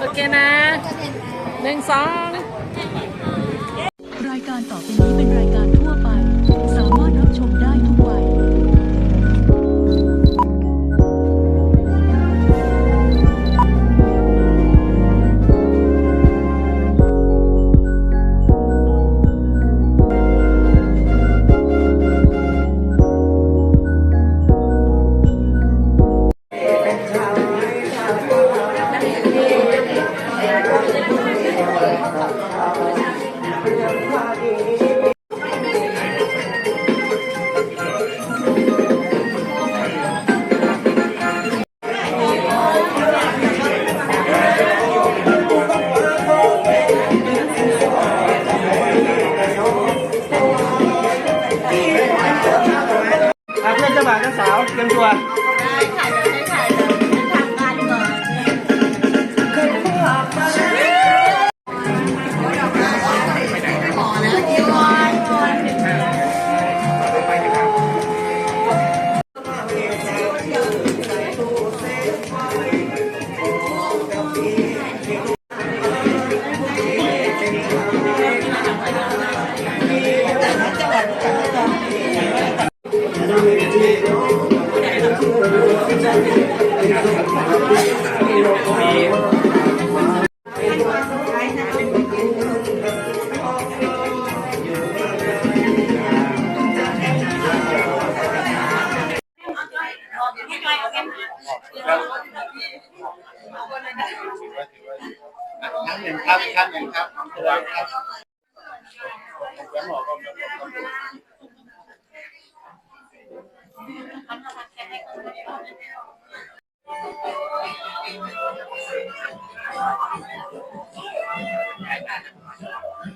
โอเคนะหนึ่งสองรายการต่อไปนี้เป็นรายการทั่วไป สามารถรับชมได้ทุก วัยอะเพื่อนเจ้าบ่า วเจ้าสาวเตรียมตัวครั้งหนึ่งครับครั้งหนึ่งครับตัวครับข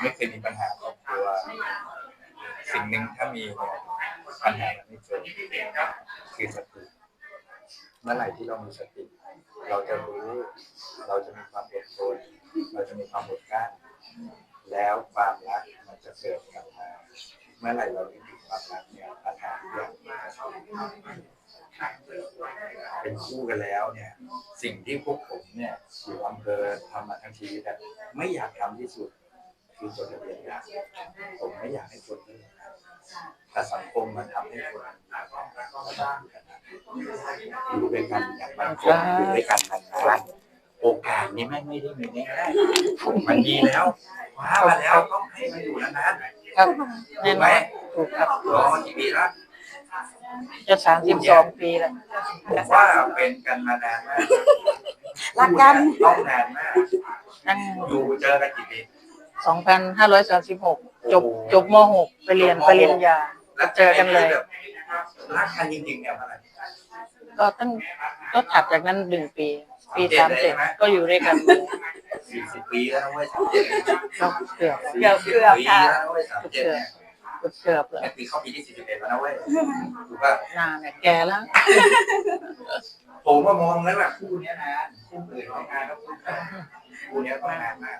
ไม่เคยมีปัญหาครอบครัว สิ่งหนึ่งถ้ามีเนี่ยปัญหามันไม่เจอคือสติเมื่อไหร่ที่เรามีสติ เราจะรู้ เราจะมีความอดทนเราจะมีความอดกลั้นแล้วความรักมันจะเกิดกลับมา เมื่อไหร่เราไม่มีความรักเนี่ยปัญหาทุกอย่างเป็นคู่กันแล้วเนี่ย สิ่งที่พวกผมเนี่ยอยู่อำเภอทำมาทั้งชีวิตอะไม่อยากทำที่สุด คือจดทะเบียนยาผมไม่อยากให้คนเลิก แต่สังคมมันทำให้คนอยู่ด้วยกันอย่างมั่นคงอยู่ด้วยกันนานๆโอกาสนี้ไม่ไม่ได้มีง่ายๆมันดีแล้วว้ามาแล้วต้องให้มันอยู่นานๆครับถูกไหมถูกครับรอกี่ปีแล้วจะสามสิบสองปีแล้วผมว่าเป็นกันมานานมากรักกันต้องนานมากตั้งอยู่เจอกันกี่ปีสองพันห้าร้อยสามสิบหก จบจบมหกไปเรียนปริญญาแล้วเจอกันเลยแบบรักกันจริงๆเนี่ยเมื่อไหร่ก็ตั้งก็ถัดจากนั้นหนึ่งปี ปีสามเจ็ดก็อยู่ด้วยกันมาสี่สิบปีแล้วนะเว้ยสามเจ็ดเนี่ยก็เกือบเกือบเกือบปีแล้วนะเว้ยสามเจ็ดเกือบเนี่ยเกือบเกือบเลยแค่ปีเข้าปีที่สี่สิบเอ็ดแล้วนะเว้ยถูกป่ะนานเนี่ยแก่แล้ว ผมก็มองแล้วแบบคู่เนี้ยนานคู่อื่นไม่นานก็คู่กันคู่เนี้ยต้องนานมาก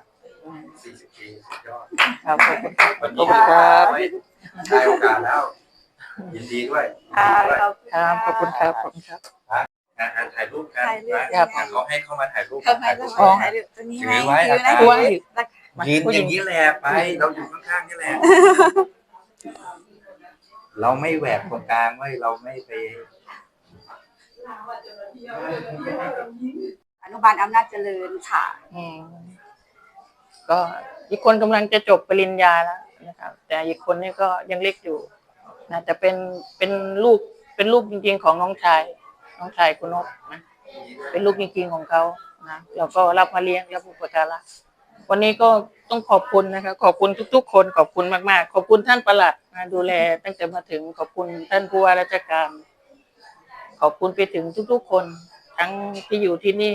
สี่สิบปีสุดยอดครับขอบคุณวันขอบนี้คุณครับได้โอกาสแล้ว ยินดีด้วยยินดีด้วยครับขอบคุณครับขอบคุณครับงานถ่ายรูปกันถ่ายรูปครับเขาให้เข้ามาถ่ายรูปเขาให้ถ่ายรูเราปถ่ายรูปตัวนี้ถืไหมอไว้ถือนะอาจารย์กลัวอยู่ยืนอย่างนี้แหละไป เราอยู่ข้างๆนี่แหละ เราไม่แหวกตรงกลางไว้ยเราไม่ไปอนุบาลอำนาจเจริญค่ะอืม ก็อีกคนกำลังจะจบปริญญาแล้วนะครับแต่อีกคนนี่ก็ยังเล็กอยู่นะแต่เป็นเป็นลูกเป็นลูกจริง ๆ ของน้องชาย น้องชายคุณนกนะเป็นลูกจริง ๆของเขานะเราก็รับมาเลี้ยงรับอุปการะวันนี้ก็ต้องขอบคุณนะครับขอบคุณทุก ๆ คนขอบคุณมากๆ ขอบคุณท่านประหลัดนะดูแลตั้งแต่มาถึงขอบคุณท่านผู้ว่าราชการ ขอบคุณไปถึงทุก ๆ คน ทั้งที่อยู่ที่นี่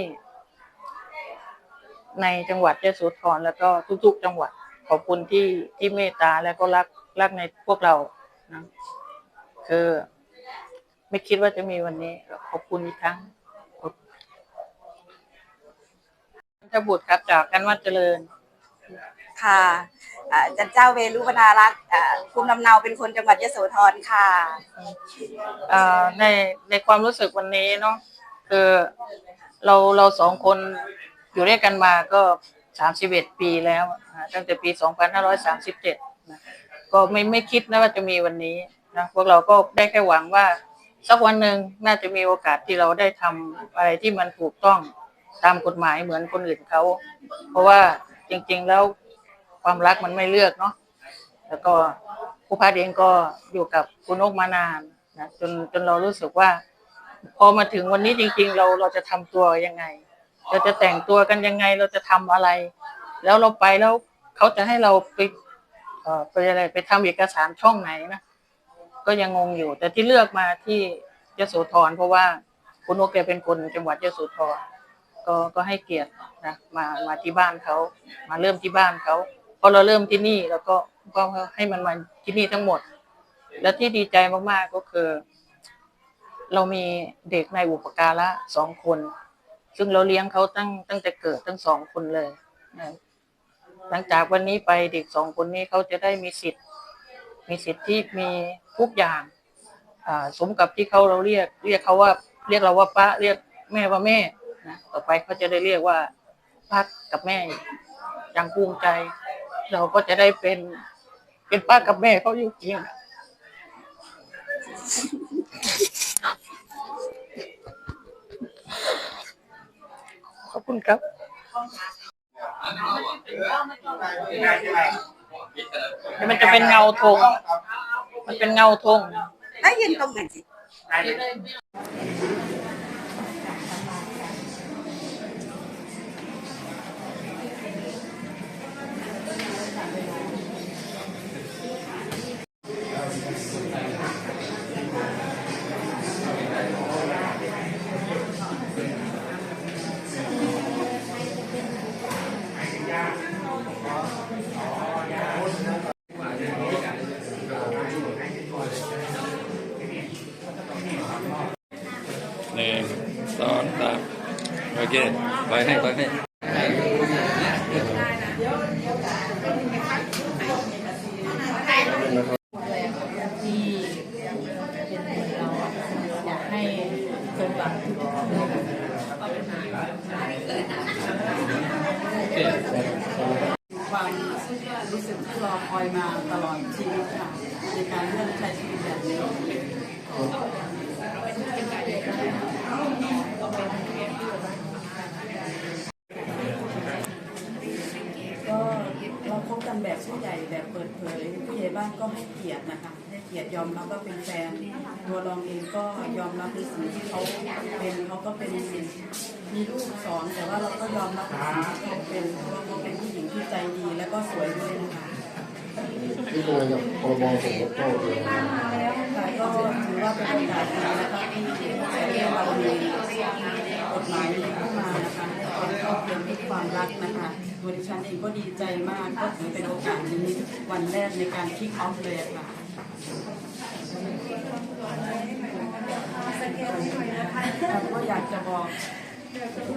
ในจังหวัดยะโสธรแล้วก็ทุกๆ จังหวัดขอบคุณที่ที่เมตตาและก็รักรักในพวกเรานะคือไม่คิดว่าจะมีวันนี้ก็ขอบคุณอีกครั้งขอบท่านบุตรครับจากกันวัดเจริญค่ะอ่าจันเจ้าเวรุวนารักษ์อ่าภูมิลำเนาเป็นคนจังหวัดยโสธรค่ะเอ่อในในความรู้สึกวันนี้เนาะคือเราเราสองคน อยู่ด้วยกันมาก็สามสิบเอ็ดปีแล้วตั้งแต่ปีสองพันห้าร้อยสามสิบเจ็ดก็ไม่ไม่คิดนะว่าจะมีวันนี้นะพวกเราก็ได้แค่หวังว่า สักวันหนึ่งน่าจะมีโอกาสที่เราได้ทำอะไรที่มันถูกต้องตามกฎหมายเหมือนคนอื่นเขา เพราะว่าจริง ๆแล้วความรักมันไม่เลือกเนาะแล้วก็ครูพัดเองก็อยู่กับคุณนกมานานนะจนจนเรารู้สึกว่า พอมาถึงวันนี้จริง ๆ เราเราจะทำตัวยังไง เราจะแต่งตัวกันยังไงเราจะทำอะไร แล้วเราไปแล้วเขาจะให้เราไปเอ่อไปอะไรไปทำเอกสารช่องไหนนะก็ยังงงอยู่ แต่ที่เลือกมาที่ยโสธรเพราะว่าคุณนกแกเป็นคนจังหวัดยโสธรก็ก็ให้เกียรตินะมามาที่บ้านเขามาเริ่มที่บ้านเขาพอเราเริ่มที่นี่แล้วก็ก็ให้มันมาที่นี่ทั้งหมด แล้วที่ดีใจมากๆก็คือ เรามีเด็กในอุปการะสองคน ซึ่งเราเลี้ยงเขาตั้งตั้งแต่เกิดทั้งสองคนเลยนะหลังจากวันนี้ไปเด็กสองคนนี้เขาจะได้มีสิทธิ์ มีสิทธิ์ที่มีทุกอย่างสมกับที่เขาเราเรียก เรียกเขาว่า เรียกเราว่าป้าเรียกแม่ว่าแม่นะต่อไปเขาจะได้เรียกว่าป้ากับแม่อย่างภูมิใจ เราก็จะได้เป็นเป็นป้ากับแม่เขาอยู่จริง อะขอบคุณครับมันจะเป็นเงาธงมันเป็นเงาธงได้ยินตรงไหนสิ โอเคไปให้ไปให้ ที่เป็นเราอยากให้สมหวังทุกๆคนความรู้สึกที่รอคอยมาตลอดชีวิตค่ะในการเลือกใช้ชีวิตแบบนี้ ก็เราคบกันแบบ ผู้ใหญ่แบบเปิดเผยผู้ใหญ่บ้านก็ให้เกียรตินะคะให้เกียรติยอมรับว่าเป็นแฟนตัวรองเองก็ยอมรับในสิ่งที่เขาเป็นเขาก็เป็นมีลูกสอนแต่ว่าเราก็ยอมรับในสิ่งที่เขาเป็นเพราะว่าเขาเป็นผู้หญิงที่ใจดีและก็สวยด้วยนะคะที่โดยกับพรบสมรสเท่าเทียมค่ะก็ถือว่าเป็นโอกาสดีนะคะที่ประเทศเรามีกฎหมายนี้เข้ามานะคะ ให้ความเท่าเทียมทุกความรักนะคะตัวดิฉันเองก็ดีใจมากก็ถือเป็นโอกาสนี้วันแรกในการคิกออฟเลยค่ะก็อยากจะบอก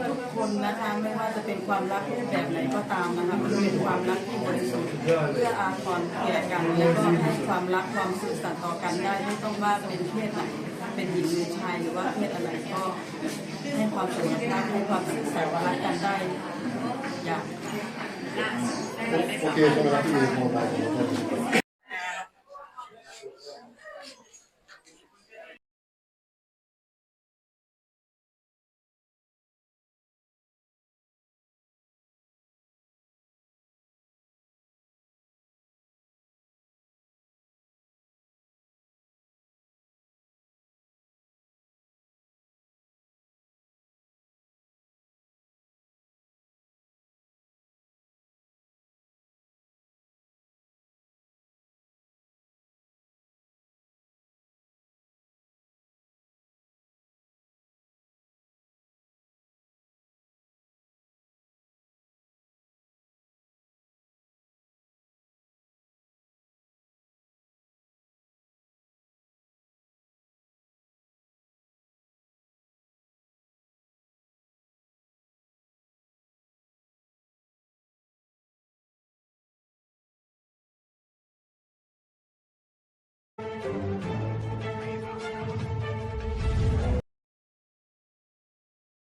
ทุกคนนะคะไม่ว่าจะเป็นความรักรูปแบบไหนก็ตามนะคะมันเป็นความรักที่บริสุทธิ์เพื่ออาทรแก่กันแล้วก็ให้ความรักความซื่อสัตย์ต่อกันได้ไม่ต้องว่าเป็นเพศไหนเป็นหญิงหรือชายหรือว่าเพศอะไรก็ ให้ความสมรรถนะให้ความสื่อสัตย์รักกันได้อย่าง โอเคใช่ไหมครับที่มีโมบายของเรา